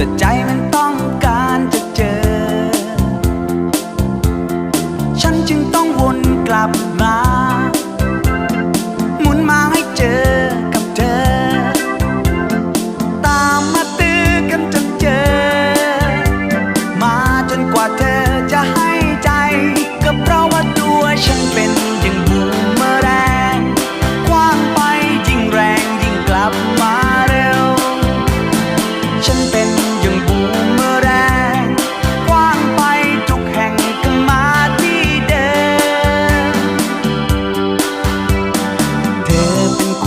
ก็ใจมันต้องการจะเจอ ฉันจึงต้องวนกลับมา หมุนมาให้เจอกับเธอ ตามมาตื้อกันจนเจอ มาจนกว่าเธอจะให้ใจ ก็เพราะว่าตัวฉันเป็นอย่งบูเมแรงว้างไปยิ่งแรงยิ่งกลับมาเร็ว ฉันเป็น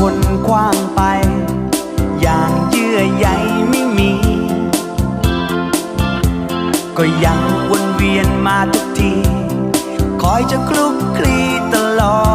คนคว้างไป อย่างเยื่อใยไม่มี ก็ยังวนเวียนมาทุกที คอยจะคลุกคลีตลอด